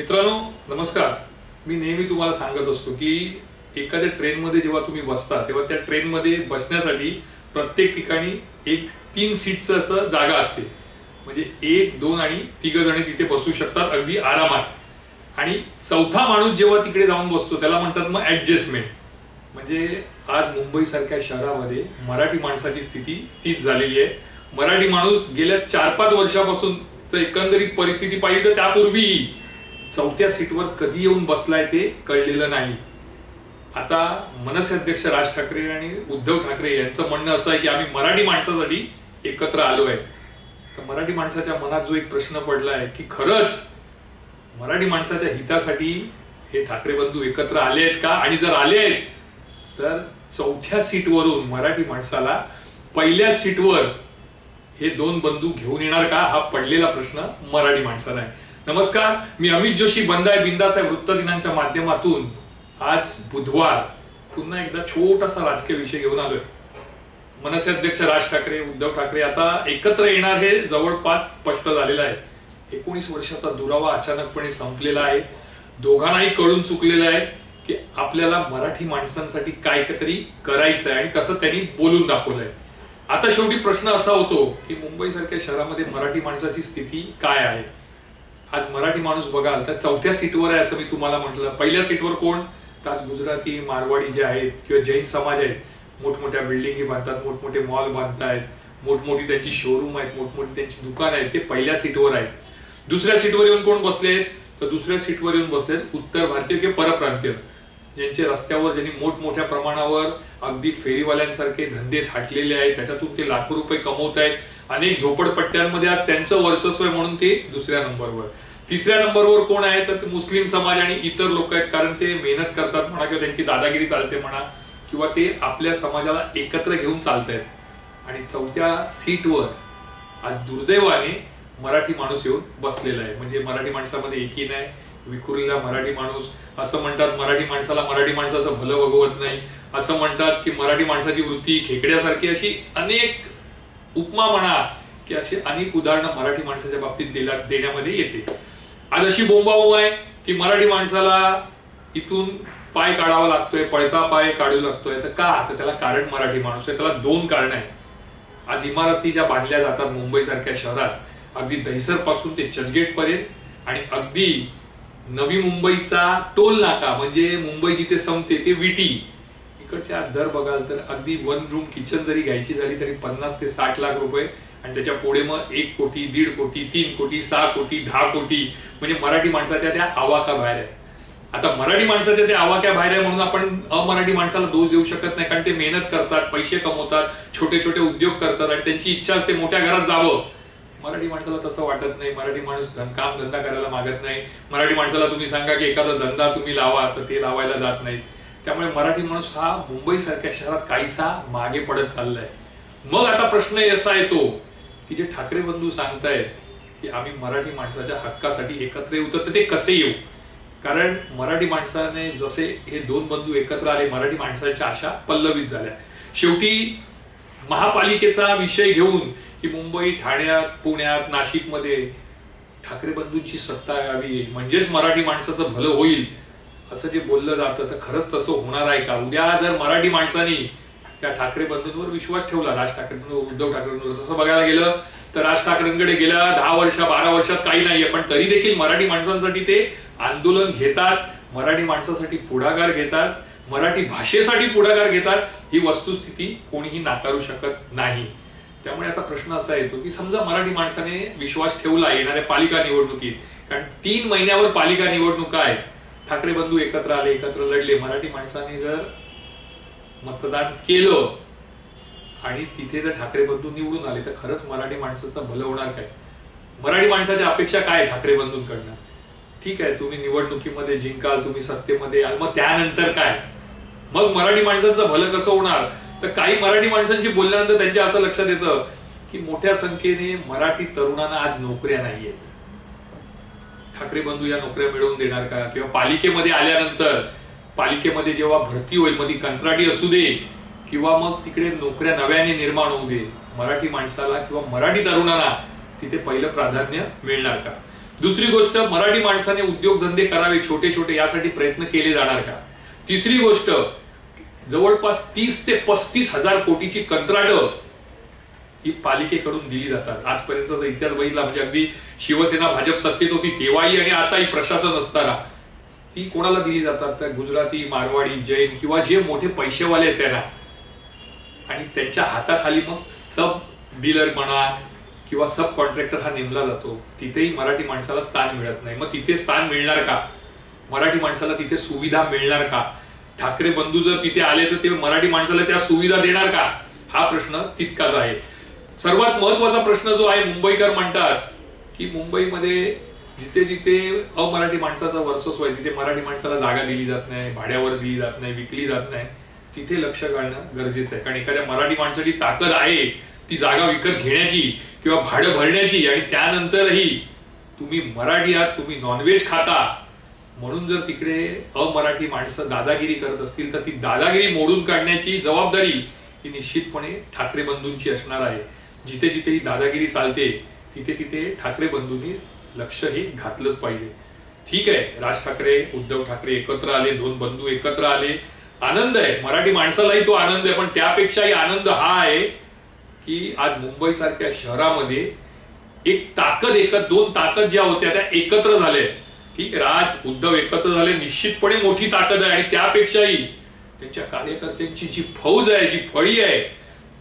मित्रांनो नमस्कार. मी नेहमी तुम्हाला सांगत असतो की एखाद्या ट्रेनमध्ये जेव्हा तुम्ही बसता तेव्हा त्या ट्रेनमध्ये बसण्यासाठी प्रत्येक ठिकाणी एक तीन सीटचं असं जागा असते. म्हणजे एक दोन आणि तिघ जणी तिथे बसू शकतात अगदी आरामात. आणि चौथा माणूस जेव्हा तिकडे जाऊन बसतो त्याला म्हणतात मग ॲडजस्टमेंट म्हणजे आज मुंबईसारख्या शहरामध्ये मराठी माणसाची स्थिती तीच झालेली आहे. मराठी माणूस गेल्या चार पाच वर्षापासून एकंदरीत परिस्थिती पाहिली तर त्यापूर्वी चौथ्या सीटवर कधी येऊन बसलाय ते कळलेलं नाही. आता मनसे अध्यक्ष राज ठाकरे आणि उद्धव ठाकरे यांचं म्हणणं असं आहे की आम्ही मराठी माणसासाठी एकत्र आलो आहे तर मराठी माणसाच्या मनात जो एक प्रश्न पडला आहे की खरंच मराठी माणसाच्या हितासाठी हे ठाकरे बंधू एकत्र आले आहेत का? आणि जर आले आहेत तर चौथ्या सीटवरून मराठी माणसाला पहिल्या सीटवर हे दोन बंधू घेऊन येणार का? हा पडलेला प्रश्न मराठी माणसाला आहे. नमस्कार मी अमित जोशी बंदाय बिंदास आहे वृत्त दिनांच्या माध्यमातून आज बुधवार पुन्हा एकदा छोटासा राजकीय विषय घेऊन आलोय. मनसे अध्यक्ष राज ठाकरे उद्धव ठाकरे आता एकत्र येणार हे जवळपास स्पष्ट झालेलं आहे. एकोणीस वर्षाचा दुरावा अचानकपणे संपलेला आहे. दोघांनाही कळून चुकलेलं आहे की आपल्याला मराठी माणसांसाठी काय तरी करायचं आहे आणि तसं त्यांनी बोलून दाखवलंय. आता शेवटी प्रश्न असा होतो की मुंबईसारख्या शहरामध्ये मराठी माणसाची स्थिती काय आहे? आज मराठी माणूस बघाल तर चौथ्या सीटवर आहे असं मी तुम्हाला म्हटलं. पहिल्या सीटवर कोण? तर आज गुजराती मारवाडी जे आहेत किंवा जैन समाज आहेत मोठमोठ्या बिल्डिंगी बांधतात मोठमोठे मॉल बांधतायत मोठमोठी त्यांची शोरूम आहेत मोठमोठी त्यांची दुकान आहेत ते पहिल्या सीटवर आहेत. दुसऱ्या सीटवर येऊन कोण बसलेत? तर दुसऱ्या सीटवर येऊन बसलेत उत्तर भारतीय किंवा परप्रांतीय ज्यांचे रस्त्यावर ज्यांनी मोठमोठ्या प्रमाणावर अगदी फेरीवाल्यांसारखे धंदे थाटलेले आहेत त्याच्यातून ते लाखो रुपये कमवत आहेत अनेक झोपडपट्ट्यांमध्ये आज त्यांचं वर्चस्व आहे म्हणून ते दुसऱ्या नंबरवर. तिसऱ्या नंबरवर कोण आहे? तर मुस्लिम समाज आणि इतर लोक आहेत. कारण ते मेहनत करतात म्हणा किंवा त्यांची दादागिरी चालते म्हणा किंवा ते आपल्या समाजाला एकत्र घेऊन चालत आहेत आणि चौथ्या सीटवर आज दुर्दैवाने मराठी माणूस येऊन बसलेला आहे. म्हणजे मराठी माणसामध्ये एकी नाही विखुरलेला मराठी माणूस. असं म्हणतात मराठी माणसाला मराठी माणसाचं भलं बघवत नाही. असं म्हणतात की मराठी माणसाची वृत्ती खेकड्यासारखी अशी अनेक उपमा म्हणा की अशी अनेक उदाहरणं मराठी माणसाच्या बाबतीत दिला देण्यामध्ये येते. आज अशी बोंबाबोंब आहे की मराठी माणसाला इथून पाय काढावा लागतोय पळता पाय काढू लागतोय. तर का? तर त्याला कारण मराठी माणूस आहे. त्याला दोन कारण आहे आज इमारती ज्या बांधल्या जातात मुंबईसारख्या शहरात अगदी दहिसरपासून ते चर्चगेट पर्यंत आणि अगदी नवी मुंबईचा टोल नाका म्हणजे मुंबई जिथे संपते ते विटी इकडच्या दर बघाल तर अगदी वन रूम किचन जरी घ्यायची झाली तरी पन्नास ते साठ लाख रुपये. आणि त्याच्या पुढे मग एक कोटी दीड कोटी तीन कोटी सहा कोटी दहा कोटी. म्हणजे मराठी माणसाच्या त्या आवाका बाहेर आहे. आता मराठी माणसाच्या त्या आवाक्या बाहेर आहे म्हणून आपण अमराठी माणसाला दोष देऊ शकत नाही. कारण ते मेहनत करतात पैसे कमवतात छोटे छोटे उद्योग करतात आणि त्यांची इच्छा असते मोठ्या घरात जावं. मराठी माणसाला तसं वाटत नाही. मराठी माणूस काम धंदा करायला मागत नाही. मराठी माणसाला तुम्ही सांगा की एखादा धंदा तुम्ही लावा तर ते लावायला जात नाहीत. त्यामुळे मराठी माणूस हा मुंबई सारख्या शहरात काहीसा मागे पडत चाललाय. मग आता प्रश्न असा येतो की जे ठाकरे बंधू सांगतायत की आम्ही मराठी माणसाच्या हक्कासाठी एकत्र येऊ तर ते कसे येऊ? कारण मराठी माणसाने जसे हे दोन बंधू एकत्र आले मराठी माणसाच्या आशा पल्लवित झाल्या. शेवटी महापालिकेचा विषय घेऊन की मुंबई ठाण्यात पुण्यात नाशिकमध्ये ठाकरे बंधूंची सत्ता यावी म्हणजेच मराठी माणसाचं भलं होईल असं जे बोललं जातं तर खरंच तसं होणार आहे का? उद्या जर मराठी माणसानी या ठाकरे बंधूंवर विश्वास ठेवला राज ठाकरेंवर उद्धव ठाकरेंवर तसं बघायला गेलं तर राज ठाकरेंकडे गेल्या दहा वर्ष बारा वर्षात काही नाहीये पण तरी देखील मराठी माणसांसाठी ते आंदोलन घेतात मराठी माणसासाठी पुढाकार घेतात मराठी भाषेसाठी पुढाकार घेतात ही वस्तुस्थिती कोणीही नाकारू शकत नाही. त्यामुळे आता प्रश्न असा येतो की समजा मराठी माणसाने विश्वास ठेवला येणाऱ्या पालिका निवडणुकीत कारण तीन महिन्यावर पालिका निवडणुका आहेत ठाकरे बंधू एकत्र आले एकत्र लढले. मराठी माणसाने जर मतदान केलं आणि तिथे जर ठाकरे बंधू निवडून आले तर खरंच मराठी माणसाचं भलं होणार काय? मराठी माणसाच्या अपेक्षा काय ठाकरे बंधूंकडनं? ठीक आहे तुम्ही निवडणुकीमध्ये जिंकाल तुम्ही सत्तेमध्ये याल. मग त्यानंतर काय? मग मराठी माणसांचं भलं कसं होणार? तर काही मराठी माणसांशी बोलल्यानंतर त्यांच्या असं लक्षात येतं की मोठ्या संख्येने मराठी तरुणांना आज नोकऱ्या नाही आहेत. ठाकरे बंधू या नोकऱ्या मिळवून देणार का? किंवा पालिकेमध्ये आल्यानंतर पालिकेमध्ये जेव्हा भरती होईल मग ती कंत्राटी असू दे किंवा मग तिकडे नोकऱ्या नव्याने निर्माण होऊ दे मराठी माणसाला किंवा मराठी तरुणाला तिथे पहिलं प्राधान्य मिळणार का? दुसरी गोष्ट मराठी माणसाने उद्योगधंदे करावे छोटे छोटे यासाठी प्रयत्न केले जाणार का? तिसरी गोष्ट जवळपास तीस ते पस्तीस हजार कोटीची कंत्राट ही पालिकेकडून दिली जातात. आजपर्यंतचा इतिहास बघितला म्हणजे अगदी शिवसेना भाजप सत्तेत होती तेव्हाही आणि आताही प्रशासन असताना ती कोणाला दिली जातात? तर गुजराती मारवाडी जैन किंवा जे मोठे पैसेवाले आहेत त्यांना. आणि त्यांच्या हाताखाली मग सब डीलर म्हणा किंवा सब कॉन्ट्रॅक्टर हा नेमला जातो. तिथेही मराठी माणसाला स्थान मिळत नाही. मग तिथे स्थान मिळणार का? मराठी माणसाला तिथे सुविधा मिळणार का? ठाकरे बंधू जर तिथे आले तर ते मराठी माणसाला त्या सुविधा देणार का? हा प्रश्न तितकाच आहे. सर्वात महत्त्वाचा प्रश्न जो आहे मुंबईकर म्हणतात की मुंबईमध्ये जिथे जिथे अमराठी माणसाचा वर्चस्व आहे तिथे मराठी माणसाला जागा दिली जात नाही भाड्यावर दिली जात नाही विकली जात नाही तिथे लक्ष घालणं गरजेचं आहे. कारण एखाद्या मराठी माणसाची ताकद आहे ती जागा विकत घेण्याची किंवा भाडं भरण्याची आणि त्यानंतरही तुम्ही मराठी आहात तुम्ही नॉनव्हेज खाता. म्हणून जर तिकडे अमराठी माणसं दादागिरी करत असतील तर ती दादागिरी मोडून काढण्याची जबाबदारी ही निश्चितपणे ठाकरे बंधूंची असणार आहे. जिथे जिथे ही दादागिरी चालते तिथे तिथे ठाकरे बंधूंनी लक्ष हे घातलंच पाहिजे. ठीक आहे राज ठाकरे उद्धव ठाकरे एकत्र आले दोन बंधू एकत्र आले. आनंद आहे मराठी माणसालाही तो आनंद आहे पण त्यापेक्षाही आनंद हा आहे की आज मुंबई सारख्या शहरामध्ये एक ताकद एकत्र दोन ताकद ज्या होत्या त्या एकत्र झाल्या. ठीक आहे राज उद्धव एकत्र झाले निश्चितपणे मोठी ताकद आहे आणि त्यापेक्षाही त्यांच्या कार्यकर्त्यांची जी फौज आहे जी फळी आहे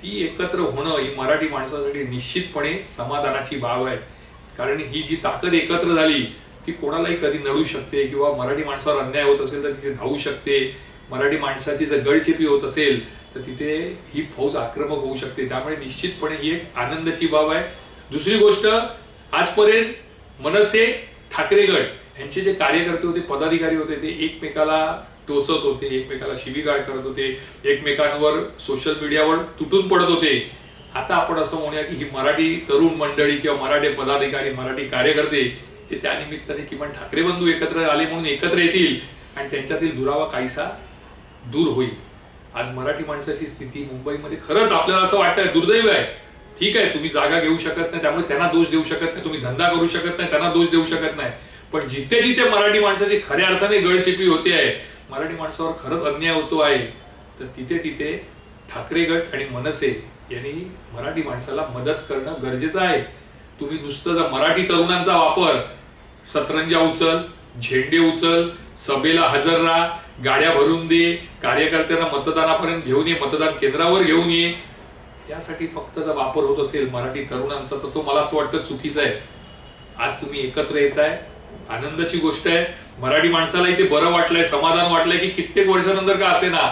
ती एकत्र होणं ही मराठी माणसासाठी निश्चितपणे समाधानाची बाब आहे. कारण ही जी ताकद एकत्र झाली ती कोणालाही कधी नळू शकते किंवा मराठी माणसावर अन्याय होत असेल तर तिथे धावू शकते. मराठी माणसाची जर गळचेपी होत असेल तर तिथे ही फौज आक्रमक होऊ शकते. त्यामुळे निश्चितपणे ही एक आनंदाची बाब आहे. दुसरी गोष्ट आजपर्यंत मनसे ठाकरे गट यांचे जे कार्यकर्ते होते पदाधिकारी होते ते एकमेकाला टोचत होते एकमेकाला शिवीगाळ करत होते एकमेकांवर सोशल मीडियावर तुटून पडत होते. आता आपण असं म्हणूया की ही मराठी तरुण मंडळी किंवा मराठी पदाधिकारी मराठी कार्यकर्ते हे त्या निमित्ताने किमान ठाकरे बंधू एकत्र आले म्हणून एकत्र येतील आणि त्यांच्यातील दुरावा काहीसा दूर होईल. आज मराठी माणसाची स्थिती मुंबईमध्ये खरंच आपल्याला असं वाटतंय दुर्दैव आहे. ठीक आहे तुम्ही जागा घेऊ शकत नाही त्यामुळे त्यांना दोष देऊ शकत नाही तुम्ही धंदा करू शकत नाही त्यांना दोष देऊ शकत नाही. पण जिथे जिथे मराठी माणसाची खऱ्या अर्थाने गळचेपी होते आहे मराठी माणसावर खरंच अन्याय होतो आहे तर तिथे तिथे ठाकरे गट आणि मनसे यांनी मराठी माणसाला मदत करणं गरजेचं आहे. तुम्ही नुसतं जर मराठी तरुणांचा वापर सतरंजा उचल झेंडे उचल सभेला हजर राहा गाड्या भरून दे कार्यकर्त्यांना मतदानापर्यंत घेऊन ये मतदान केंद्रावर घेऊन ये यासाठी फक्त जर वापर होत असेल मराठी तरुणांचा तर तो मला असं वाटतं चुकीचा आहे. आज तुम्ही एकत्र येत आहे आनंदाची गोष्ट आहे. मराठी माणसाला इथे बरं वाटलंय समाधान वाटलंय की कित्येक वर्षानंतर का असे ना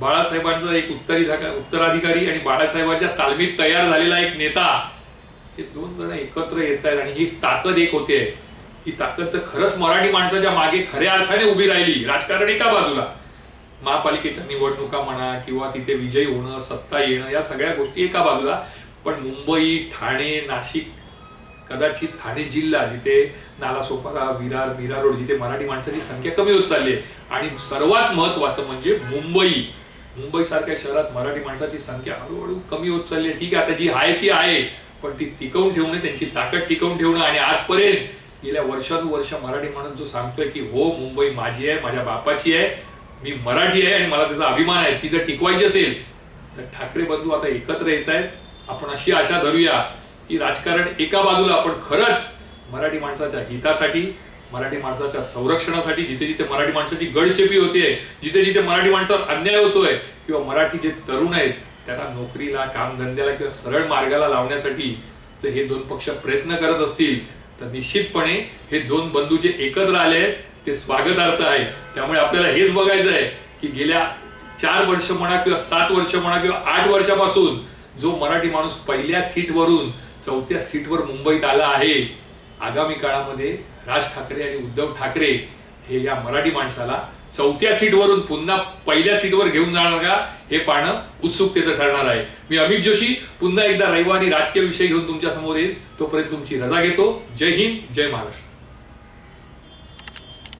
बाळासाहेबांचा एक उत्तरी उत्तराधिकारी आणि बाळासाहेबांच्या तालमीत तयार झालेला एक नेता हे दोन जण एकत्र येत आहेत आणि ही ताकद एक होते. ही ताकदचं खरंच मराठी माणसाच्या मागे खऱ्या अर्थाने उभी राहिली. राजकारण एका बाजूला? महापालिकेच्या निवडणुका म्हणा किंवा तिथे विजयी होणं सत्ता येणं या सगळ्या गोष्टी एका बाजूला. पण मुंबई ठाणे नाशिक कदाचित ठाणे जिल्हा जिथे नालासोपारा विरार विरार रोड जिथे मराठी माणसाची संख्या कमी होत चालली आहे. आणि सर्वात महत्वाचं म्हणजे मुंबई. मुंबईसारख्या शहरात मराठी माणसाची संख्या हळूहळू कमी होत चालली आहे. ठीक आहे आता जी आहे ती आहे पण ती टिकवून ठेवणं त्यांची ताकद टिकवून ठेवणं आणि आजपर्यंत गेल्या वर्षानुवर्ष मराठी माणूस जो सांगतोय की हो मुंबई माझी आहे माझ्या बापाची आहे मी मराठी आहे आणि मला त्याचा अभिमान आहे ती जर टिकवायची असेल तर ठाकरे बंधू आता एकत्र येत आहेत. आपण अशी आशा धरूया की राजकारण एका बाजूला आपण खरंच मराठी माणसाच्या हितासाठी मराठी माणसाच्या संरक्षणासाठी जिथे जिथे मराठी माणसाची गडचेपी होते जिथे जिथे मराठी माणसावर अन्याय होतोय किंवा मराठी जे तरुण आहेत त्यांना नोकरीला कामधंद्याला किंवा सरळ मार्गाला लावण्यासाठी जर हे दोन पक्ष प्रयत्न करत असतील तर निश्चितपणे हे दोन बंधू जे एकत्र आले आहेत ते स्वागतार्थ आहे त्यामुळे आपल्याला हेच बघायचं आहे की गेल्या चार वर्ष म्हणा किंवा सात वर्ष म्हणा किंवा आठ वर्षापासून जो मराठी माणूस पहिल्या सीटवरून चौथ्या सीटवर मुंबईत आला आहे. आगामी काळामध्ये राज ठाकरे आणि उद्धव ठाकरे हे या मराठी माणसाला चौथ्या सीटवरून पुन्हा पहिल्या सीटवर घेऊन जाणार का? हे पाहणं उत्सुकतेचं ठरणार आहे. मी अमित जोशी पुन्हा एकदा रविवारी राजकीय विषय घेऊन तुमच्यासमोर येईल. तोपर्यंत तुमची रजा घेतो. जय हिंद जय महाराष्ट्र.